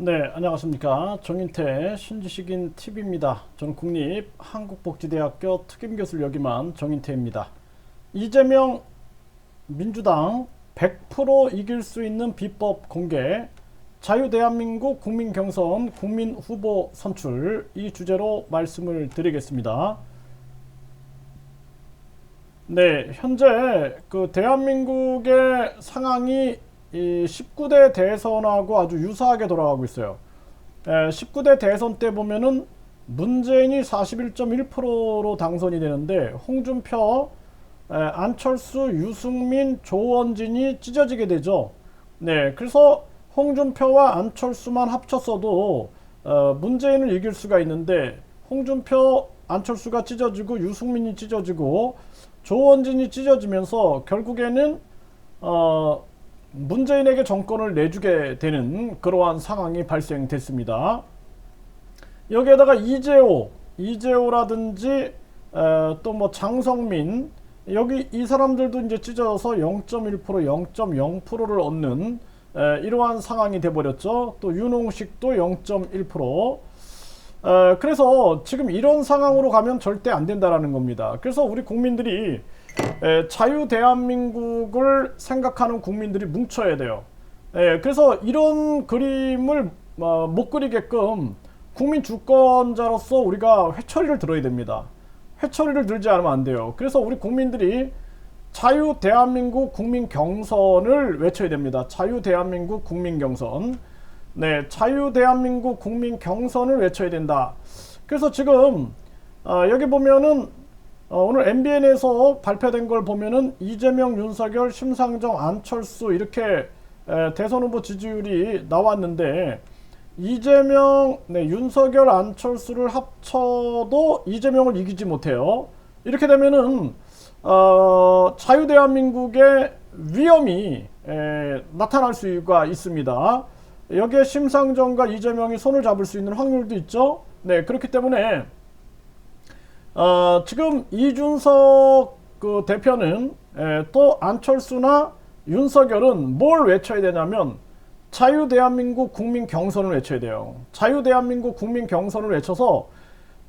네, 안녕하십니까. 정인태 신지식인 TV입니다. 저는 국립 한국복지대학교 특임교수를 역임한 정인태입니다. 이재명 민주당 100% 이길 수 있는 비법 공개, 자유대한민국 국민경선 국민후보 선출 이 주제로 말씀을 드리겠습니다. 네, 현재 그 대한민국의 상황이 이 19대 대선하고 아주 유사하게 돌아가고 있어요. 에, 19대 대선 때 보면은 문재인이 41.1%로 당선이 되는데 홍준표, 에, 안철수, 유승민, 조원진이 찢어지게 되죠. 네, 그래서 홍준표와 안철수만 합쳤어도 어, 문재인을 이길 수가 있는데 홍준표, 안철수가 찢어지고 유승민이 찢어지고 조원진이 찢어지면서 결국에는 어, 문재인에게 정권을 내주게 되는 그러한 상황이 발생됐습니다. 여기에다가 이재호, 이재호라든지 또 뭐 장성민 여기 이 사람들도 이제 찢어져서 0.1% 0.0%를 얻는 에, 이러한 상황이 돼버렸죠. 또 윤홍식도 0.1%. 에, 그래서 지금 이런 상황으로 가면 절대 안 된다라는 겁니다. 그래서 우리 국민들이 에, 자유 대한민국을 생각하는 국민들이 뭉쳐야 돼요. 에, 그래서 이런 그림을 어, 못 그리게끔 국민 주권자로서 우리가 회초리를 들어야 됩니다. 회초리를 들지 않으면 안 돼요. 그래서 우리 국민들이 자유 대한민국 국민 경선을 외쳐야 됩니다. 자유 대한민국 국민 경선. 네, 자유 대한민국 국민 경선을 외쳐야 된다. 그래서 지금 어, 여기 보면은 어, 오늘 MBN에서 발표된 걸 보면은 이재명, 윤석열, 심상정, 안철수 이렇게 에, 대선 후보 지지율이 나왔는데 이재명, 네, 윤석열, 안철수를 합쳐도 이재명을 이기지 못해요. 이렇게 되면은 어, 자유 대한민국의 위험이 에, 나타날 수가 있습니다. 여기에 심상정과 이재명이 손을 잡을 수 있는 확률도 있죠. 네, 그렇기 때문에 어, 지금 이준석 그 대표는 에, 또 안철수나 윤석열은 뭘 외쳐야 되냐면 자유 대한민국 국민 경선을 외쳐야 돼요. 자유 대한민국 국민 경선을 외쳐서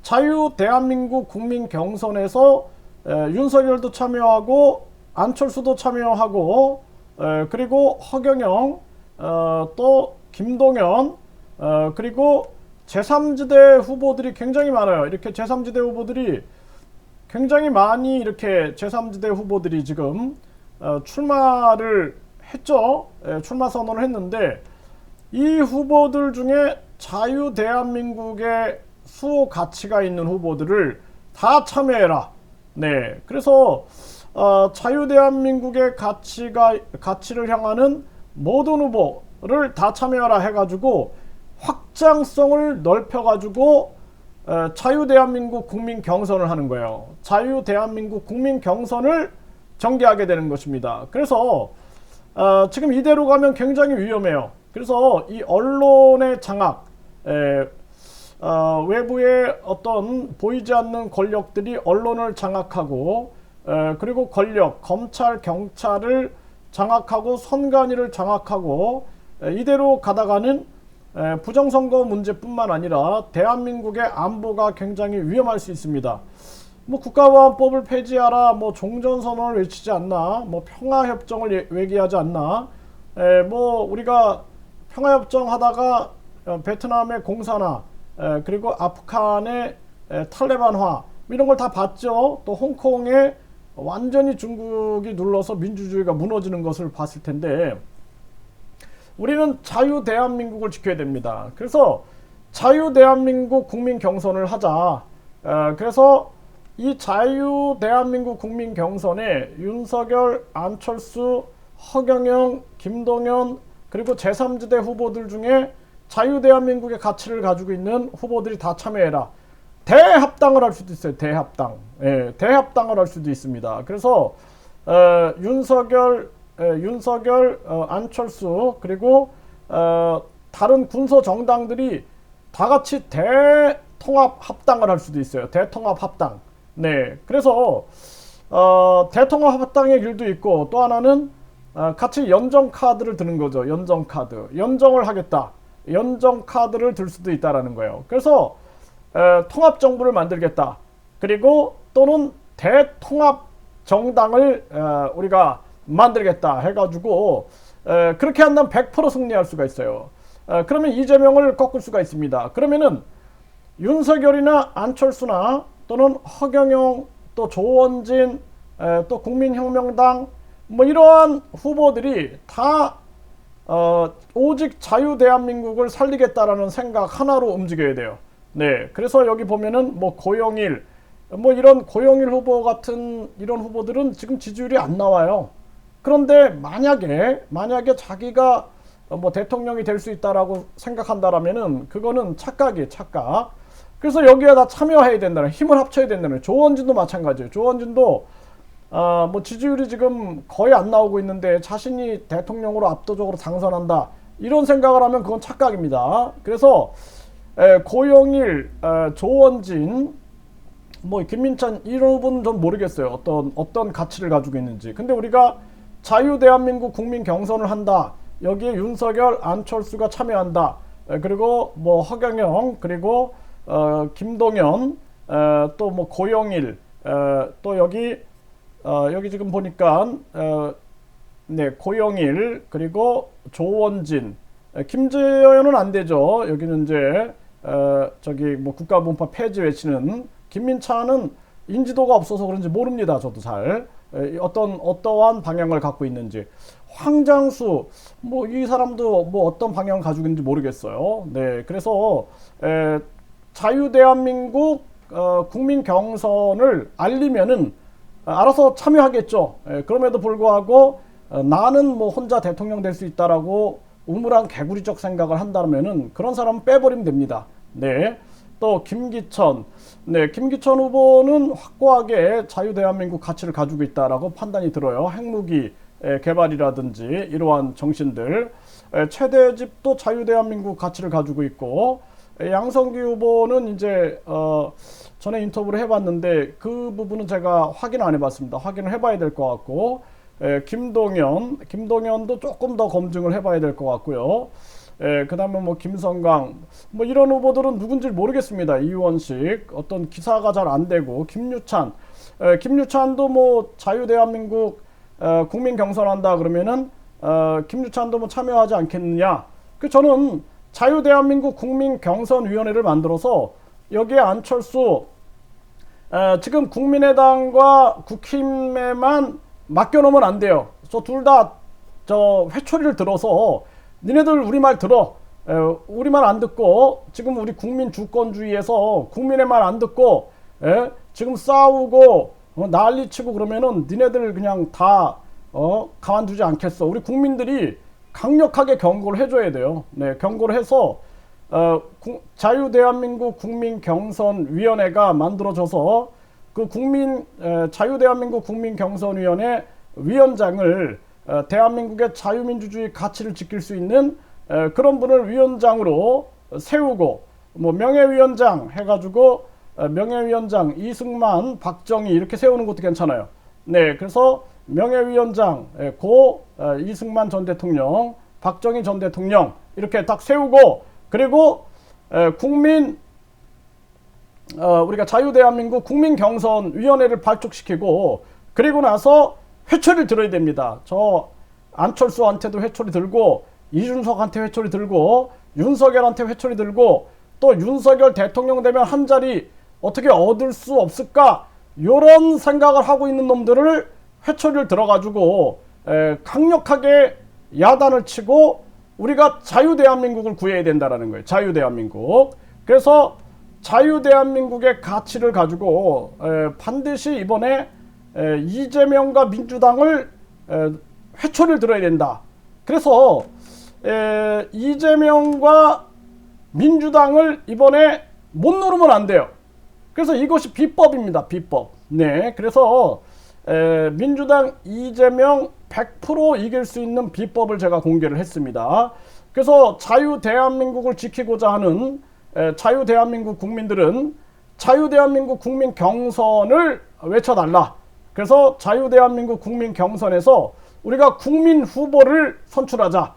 자유 대한민국 국민 경선에서 에, 윤석열도 참여하고 안철수도 참여하고 에, 그리고 허경영 어, 또 김동연 어, 그리고 제3지대 후보들이 굉장히 많아요. 이렇게 제3지대 후보들이 굉장히 많이 이렇게 제3지대 후보들이 지금 어, 출마를 했죠. 예, 출마 선언을 했는데 이 후보들 중에 자유 대한민국의 수호 가치가 있는 후보들을 다 참여해라. 네, 그래서 어, 자유 대한민국의 가치가 가치를 향하는 모든 후보를 다 참여하라 해가지고 확장성을 넓혀가지고 어, 자유 대한민국 국민 경선을 하는 거예요. 자유 대한민국 국민 경선을 전개하게 되는 것입니다. 그래서 어, 지금 이대로 가면 굉장히 위험해요. 그래서 이 언론의 장악, 에, 어, 외부의 어떤 보이지 않는 권력들이 언론을 장악하고 에, 그리고 권력, 검찰, 경찰을 장악하고 선관위를 장악하고 에, 이대로 가다가는 에, 부정선거 문제뿐만 아니라 대한민국의 안보가 굉장히 위험할 수 있습니다. 뭐 국가보안법을 폐지하라, 뭐 종전선언을 외치지 않나, 뭐 평화협정을 예- 외기하지 않나, 에, 뭐 우리가 평화협정 하다가 어, 베트남의 공산화, 에, 그리고 아프간의 에, 탈레반화 뭐 이런 걸 다 봤죠. 또 홍콩에 완전히 중국이 눌러서 민주주의가 무너지는 것을 봤을 텐데 우리는 자유 대한민국을 지켜야 됩니다. 그래서 자유 대한민국 국민 경선을 하자. 에, 그래서 이 자유 대한민국 국민 경선에 윤석열, 안철수, 허경영, 김동연 그리고 제3지대 후보들 중에 자유 대한민국의 가치를 가지고 있는 후보들이 다 참여해라. 대합당을 할 수도 있어요. 대합당. 예, 대합당을 할 수도 있습니다. 그래서 어, 윤석열, 에, 윤석열, 어, 안철수 그리고 어, 다른 군소 정당들이 다 같이 대통합 합당을 할 수도 있어요. 대통합 합당. 네, 그래서 어, 대통합 합당의 길도 있고 또 하나는 어, 같이 연정 카드를 드는 거죠. 연정 카드. 연정을 하겠다. 연정 카드를 들 수도 있다라는 거예요. 그래서 에, 통합 정부를 만들겠다. 그리고 또는 대통합 정당을 에, 우리가 만들겠다 해가지고 에, 그렇게 한다면 100% 승리할 수가 있어요. 에, 그러면 이재명을 꺾을 수가 있습니다. 그러면은 윤석열이나 안철수나 또는 허경영 또 조원진 에, 또 국민혁명당 뭐 이러한 후보들이 다 어, 오직 자유 대한민국을 살리겠다라는 생각 하나로 움직여야 돼요. 네, 그래서 여기 보면은 뭐 고영일 뭐 이런 고영일 후보 같은 이런 후보들은 지금 지지율이 안 나와요. 그런데 만약에 만약에 자기가 뭐 대통령이 될 수 있다라고 생각한다라면은 그거는 착각이 착각. 그래서 여기에 다 참여해야 된다는 힘을 합쳐야 된다는 조원진도 마찬가지예요. 조원진도 아, 뭐 지지율이 지금 거의 안 나오고 있는데 자신이 대통령으로 압도적으로 당선한다. 이런 생각을 하면 그건 착각입니다. 그래서 에, 고영일, 에, 조원진, 뭐 김민찬 이런 분은 전 모르겠어요. 어떤 어떤 가치를 가지고 있는지. 근데 우리가 자유 대한민국 국민 경선을 한다. 여기에 윤석열, 안철수가 참여한다. 에, 그리고 뭐 허경영, 그리고 어, 김동연, 또 뭐 고영일, 에, 또 여기 어, 여기 지금 보니까 어, 네 고영일 그리고 조원진, 에, 김재현은 안 되죠. 여기는 이제 어, 저기 뭐 국가분파 폐지 외치는 김민찬은 인지도가 없어서 그런지 모릅니다. 저도 잘 에, 어떤 어떠한 방향을 갖고 있는지 황장수 뭐 이 사람도 뭐 어떤 방향을 가지고 있는지 모르겠어요. 네 그래서 에, 자유 대한민국 어, 국민 경선을 알리면은 알아서 참여하겠죠. 에, 그럼에도 불구하고 어, 나는 뭐 혼자 대통령 될 수 있다라고 우물한 개구리적 생각을 한다면은 그런 사람은 빼버리면 됩니다. 네. 또 김기천, 네, 김기천 후보는 확고하게 자유 대한민국 가치를 가지고 있다라고 판단이 들어요. 핵무기 에, 개발이라든지 이러한 정신들, 에, 최대집도 자유 대한민국 가치를 가지고 있고 에, 양성기 후보는 이제 어, 전에 인터뷰를 해봤는데 그 부분은 제가 확인 안 해봤습니다. 확인을 해봐야 될 것 같고 에, 김동연, 김동연도 조금 더 검증을 해봐야 될 것 같고요. 에, 그다음에 뭐 김성강, 뭐 이런 후보들은 누군지 모르겠습니다. 이원식 어떤 기사가 잘 안 되고 김유찬, 에, 김유찬도 뭐 자유 대한민국 어, 국민 경선한다 그러면은 어, 김유찬도 뭐 참여하지 않겠느냐? 그 저는 자유 대한민국 국민 경선 위원회를 만들어서 여기에 안철수 에, 지금 국민의당과 국힘에만 맡겨놓으면 안 돼요. 저 둘 다 저 회초리를 들어서 니네들 우리 말 들어. 에, 우리 말 안 듣고 지금 우리 국민 주권주의에서 국민의 말 안 듣고 에, 지금 싸우고 어, 난리치고 그러면은 니네들 그냥 다 어, 가만두지 않겠어. 우리 국민들이 강력하게 경고를 해줘야 돼요. 네, 경고를 해서 어, 구, 자유 대한민국 국민 경선 위원회가 만들어져서 그 국민 에, 자유 대한민국 국민 경선 위원회 위원장을 어, 대한민국의 자유민주주의 가치를 지킬 수 있는 에, 그런 분을 위원장으로 세우고 뭐 명예위원장 해가지고 어, 명예위원장 이승만, 박정희 이렇게 세우는 것도 괜찮아요. 네, 그래서 명예위원장 에, 고 어, 이승만 전 대통령, 박정희 전 대통령 이렇게 딱 세우고 그리고 에, 국민 어, 우리가 자유대한민국 국민경선위원회를 발족시키고 그리고 나서 회초리를 들어야 됩니다. 저 안철수한테도 회초리 들고 이준석한테 회초리 들고 윤석열한테 회초리 들고 또 윤석열 대통령 되면 한 자리 어떻게 얻을 수 없을까 이런 생각을 하고 있는 놈들을 회초리를 들어가지고 에, 강력하게 야단을 치고 우리가 자유 대한민국을 구해야 된다라는 거예요. 자유 대한민국. 그래서 자유 대한민국의 가치를 가지고 에, 반드시 이번에 에, 이재명과 민주당을 에, 회초리를 들어야 된다. 그래서 에, 이재명과 민주당을 이번에 못 누르면 안 돼요. 그래서 이것이 비법입니다. 비법. 네. 그래서 에, 민주당 이재명 100% 이길 수 있는 비법을 제가 공개를 했습니다. 그래서 자유 대한민국을 지키고자 하는 에, 자유 대한민국 국민들은 자유 대한민국 국민 경선을 외쳐달라. 그래서 자유 대한민국 국민 경선에서 우리가 국민 후보를 선출하자.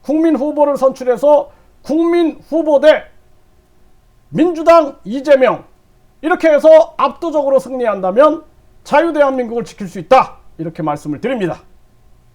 국민 후보를 선출해서 국민 후보 대 민주당 이재명 이렇게 해서 압도적으로 승리한다면 자유대한민국을 지킬 수 있다 이렇게 말씀을 드립니다.